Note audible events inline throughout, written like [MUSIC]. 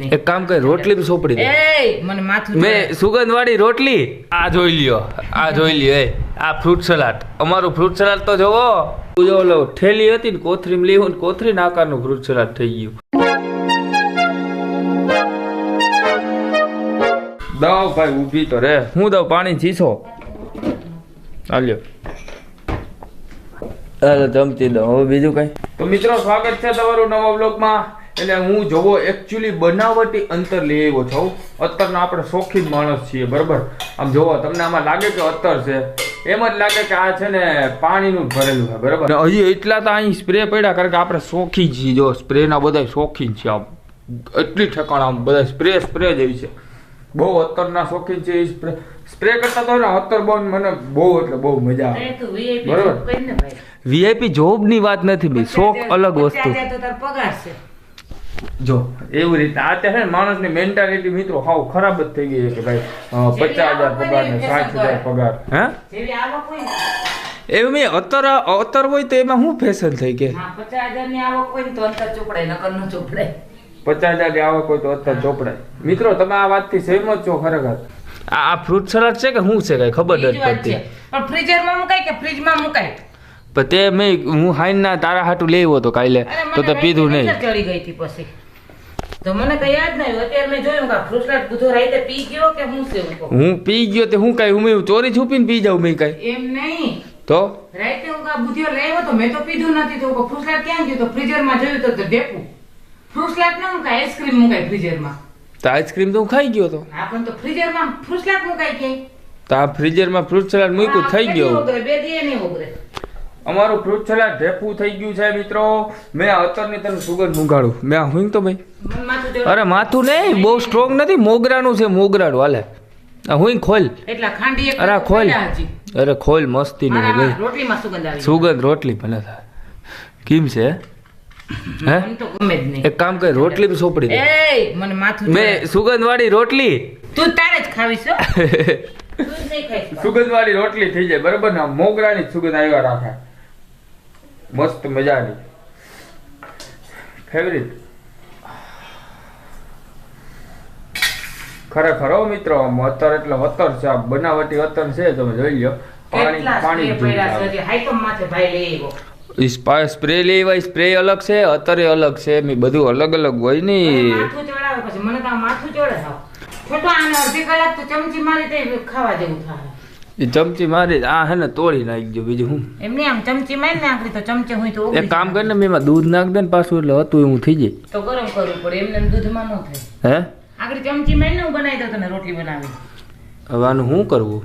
નહીં. એક કામ કર રોટલી સોપડી દે. મને માથું મેં સુગંધ વાળી રોટલી આ જોઈ લ્યો આ જોઈ લ્યો એ આ ફ્રૂટ સલાડ. અમારું ફ્રૂટ સલાડ તો જોવો. જો ઓલો ઠેલી હતી ને કોથરીમ લેવું ને કોથરી આકારનું ફ્રૂટ સલાડ થઈ ગયું. દાવ ભાઈ ઊભી તો રે. હું દઉં પાણી ચીસો. હાલ્યો અરે જમતી દઉં હવે બીજું કઈ? તો મિત્રો સ્વાગત છે તમારું નવા બ્લોગમાં એટલે હું જોવો એકચ્યુઅલી બનાવટી અંતર લઈ આવ્યો છું અત્તરના આપણે શોખીન માણસ છીએ બરાબર? આમ જોવો તમને આમાં લાગે કે અત્તર છે? એમ જ લાગે કે આ છે ને પાણીનું ભરેલું છે બરાબર? હજી એટલા તો અહીં સ્પ્રે પડ્યા કારણ કે આપણે શોખીન છીએ જો સ્પ્રેના બધા શોખીન છે આમ. એટલી ઠેકાણ આમ બધા સ્પ્રે સ્પ્રે જ એવી છે. બહુ અત્તરના શોખીન છે એ સ્પ્રે સ્પ્રે કરતા તો ને અત્તર બહુ મને બહુ એટલે બહુ મજા આવે. બરોબર. વીઆઈપી જોબની વાત નથી ભાઈ શોખ અલગ વસ્તુ. પગાર છે. જો એવી રીતે. અત્યારે ને માણસની મેન્ટાલિટી મિત્રો હાવ ખરાબ જ થઈ ગઈ છે કે ભાઈ પચાસ હજાર પગાર ને સાઠ હજાર પગાર. હે? જેવી આવક હોય એવું મેં અત્તર અત્તર હોય તો એમાં શું ફેશન થઈ કે? હા, પચાસ હજારની આવક હોય ને તો અંતર ચોપડાય નકર ન ચોપડાય. પચાસ હજાર આવક હોય તો અત્તર ચોપડાય. મિત્રો તમે આ વાતથી સહેમત છો ખરેખર? આ ફ્રૂટ સલાડ છે કે શું છે કઈ ખબર નથી પડતી. પણ ફ્રીઝરમાં મુકાય કે ફ્રીજમાં મુકાય? પણ તે મેં હું હાઈના તારા હાટું લેવો તો કાલે તો તે પીધું નહીં. ચડી ગઈ હતી પછી? તો મને કઈ યાદ નહીં અત્યારે મેં જોયું કે ફ્રૂટ બુધો રાતે પી ગયો કે હું છે હું. પી ગયો તે હું કઈ હું ચોરી છુપીને પી જાઉં મેં કઈ? એમ નહીં. તો? રાતે હું આ બુધિયો લાવ્યો તો મેં તો પીધું નથી. તો ફ્રૂટ ક્યાં ગયું? તો ફ્રીઝરમાં જોયું તો ઢેપું ફ્રૂટ સલાડ ન મુકાય આઈસ્ક્રીમ તો આઈસ્ક્રીમ તો હું ખાઈ ગયો તો? હા પણ તો ફ્રૂટ સલાડ મુકાય ક્યાંય તો આ ફ્રીઝરમાં ફ્રૂટ સલાડ મૂક્યું થઈ ગયો. બે દી નહીં અમારું ફ્રૂટ સલાડ ઢેફું થઈ ગયું છે મિત્રો. મેં આ અત્યારની તને સુગંધ મુંગાડું. મેં આ હુંગ તો ભાઈ. અરે માથું નહીં બહુ સ્ટ્રોંગ નથી મોગરાનું છે મોગરાનું હાલે. હું ખોલ. એટલા ખાંડી અરે ખોલ. અરે ખોલ મસ્તીનું નહીં ભાઈ. સુગંધ રોટલી ભલે થાય. કેમ છે? હે? એક કામ કર રોટલી બી સોપડી દે. એય, મને માથું મેં. સુગંધ વાળી રોટલી. તું તારે જ ખાવીશ હો. [LAUGHS] સુગંધ વાળી રોટલી થઈ જાય બરાબર ને? મોગરાની સુગંધ આવ્યા રાખે. મસ્ત મજાની. ફેવરિટ ખરેખર હો મિત્રો અત્તર એટલે અત્તર છે આ બનાવટી અત્તર છે તમે જોઈ લો પાણી પાણી સ્પ્રે લેવાય સ્પ્રે અલગ છે અત્તરે અલગ છે મેં બધું અલગ અલગ હોય ને મને તો માથું ચડે. ખોટો આને અડધી કલાક તો ચમચી મારી ખાવા જેવું થાય. એ ચમચી મારી આ હે ને તોડી નાખજો બીજું હું. એમને આમ ચમચી મારી નાખી તો ચમચી હું તો એક કામ કરીને મેં એમાં દૂધ નાખ દે ને પાછું એટલે હતું એવું થઈ જાય. તો ગરમ કરવું પડે એમને દૂધમાં ન થાય. હે? આગળ ચમચી મારીને હું બનાવી દઉં તને રોટલી બનાવી. હવે આનું શું કરવું?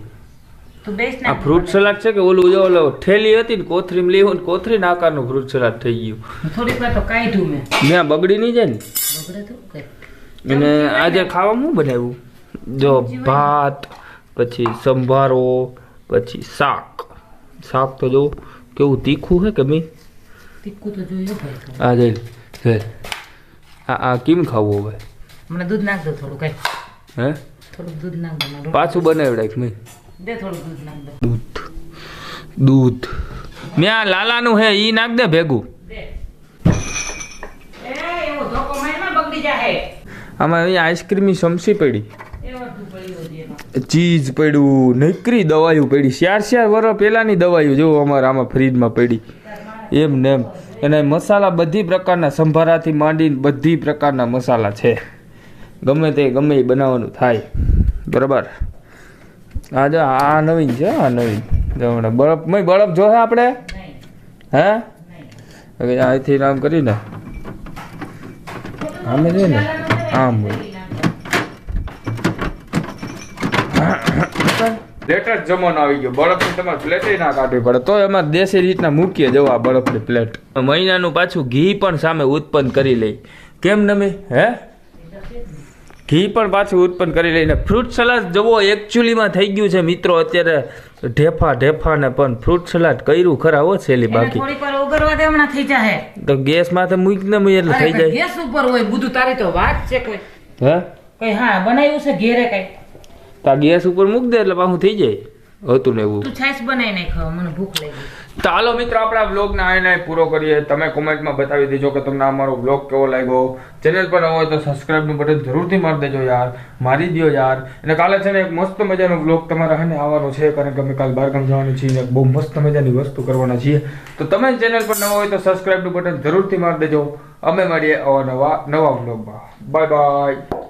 આ ફ્રૂટ સલાડ છે કે ઓલું જો ઓલો ઠેલી હતી ને કોથરીમ લેવું ને કોથરીના આકારનું ફ્રૂટ સલાડ થઈ ગયું. થોડીક વાર તો કાઢ્યું મેં. મેં બગડી નહીં જાય ને? બગડે તો અને આજે ખાવામાં શું બનાવ્યું? જો ભાત. પછી સંભારો પછી શાક. શાક તો જો કેવું તીખું હે કે મેં તીખું તો જોઈએ હા જઈ લે આ આ કેમ ખાવું હવે? મને દૂધ નાખ દો થોડું કઈ. હે? થોડું દૂધ નાખ દો. પાછું બનાવી મેં દે થોડું દૂધ નાખ દો. દૂધ. દૂધ. મેં આ લાલાનું હે ઈ નાખ દે ભેગું. એ એવો ધોકો મારીમાં બગડી જાહે. આમાં અહીંયા આઈસ્ક્રીમની સમસી પડી એવો તું પડ્યો છે એનો. ચીઝ પડ્યું નકરી દવાયું પડી. ચાર ચાર વર્ષ પહેલાંની દવાયું જો અમારે આમાં ફ્રીજમાં પડી. એમ ને એમ. અને મસાલા બધી પ્રકારના સંભારાથી માંડીને બધી પ્રકારના મસાલા છે. ગમે તે ગમે એ બનાવવાનું થાય. બરાબર? આ જો આ નવીન છે આ નવીન. જો હમણાં બરફ મય બરફ જોશે આપણે? હે? અહીંથી આમ કરીને. આમ જોઈએ ને? આમ હોય. લેટેસ્ટ જમાનો આવી ગયો. બરફની તમારે પ્લેટે ના કાઢવી પડે. તો એમાં દેશી રીતના મૂકીએ જવા બરફની પ્લેટ મહિનાનું પાછું ઘી પણ સામે ઉત્પન્ન કરી લઈ. કેમ નમી? હે? ઘી પણ પાછું ઉત્પન્ન કરી લઈને. ફ્રૂટ સલાડ જવો એકચ્યુઅલીમાં થઈ ગયું છે મિત્રો. અત્યારે ઢેફા ઢેફા ને પણ ફ્રૂટ સલાડ કર્યું ખરા હો છેલી બાકી. ઓગળવા દે હમણાં થઈ જાહે. તો ગેસ માથે મૂકીને મૂકી એટલે થઈ જાય. ગેસ ઉપર હોય બધું તારી તો વાત છે કોઈ. હે? કઈ હા બનાવ્યું છે ઘેરે કઈ? તો ગેસ ઉપર મૂક દે એટલે પાછું થઈ જાય. હતું ને એવું. તું છાશ બનાવી નાખ મને ભૂખ લાગી. ચાલો મિત્રો આપણે આ વ્લોગને આઈને પૂરો કરીએ. તમે કોમેન્ટમાં બતાવી દેજો કે તમને અમારો વ્લોગ કેવો લાગ્યો. ચેનલ પર હોય તો સબસ્ક્રાઇબનું બટન જરૂરથી મારી દેજો યાર. મારી દો યાર. અને કાલે છે ને એક મસ્ત મજાનો વ્લોગ તમારે હે ને આવવાનો છે કારણ કે અમે કાલે બહારગામ જવાનું છીએ ને બહુ મસ્ત મજાની વસ્તુ કરવાના છીએ. તો તમે ચેનલ પર નવો હોય તો સબસ્ક્રાઇબનું બટન જરૂરથી મારી દેજો. અમે મળીએ અવા નવા નવા બ્લોગમાં બાય બાય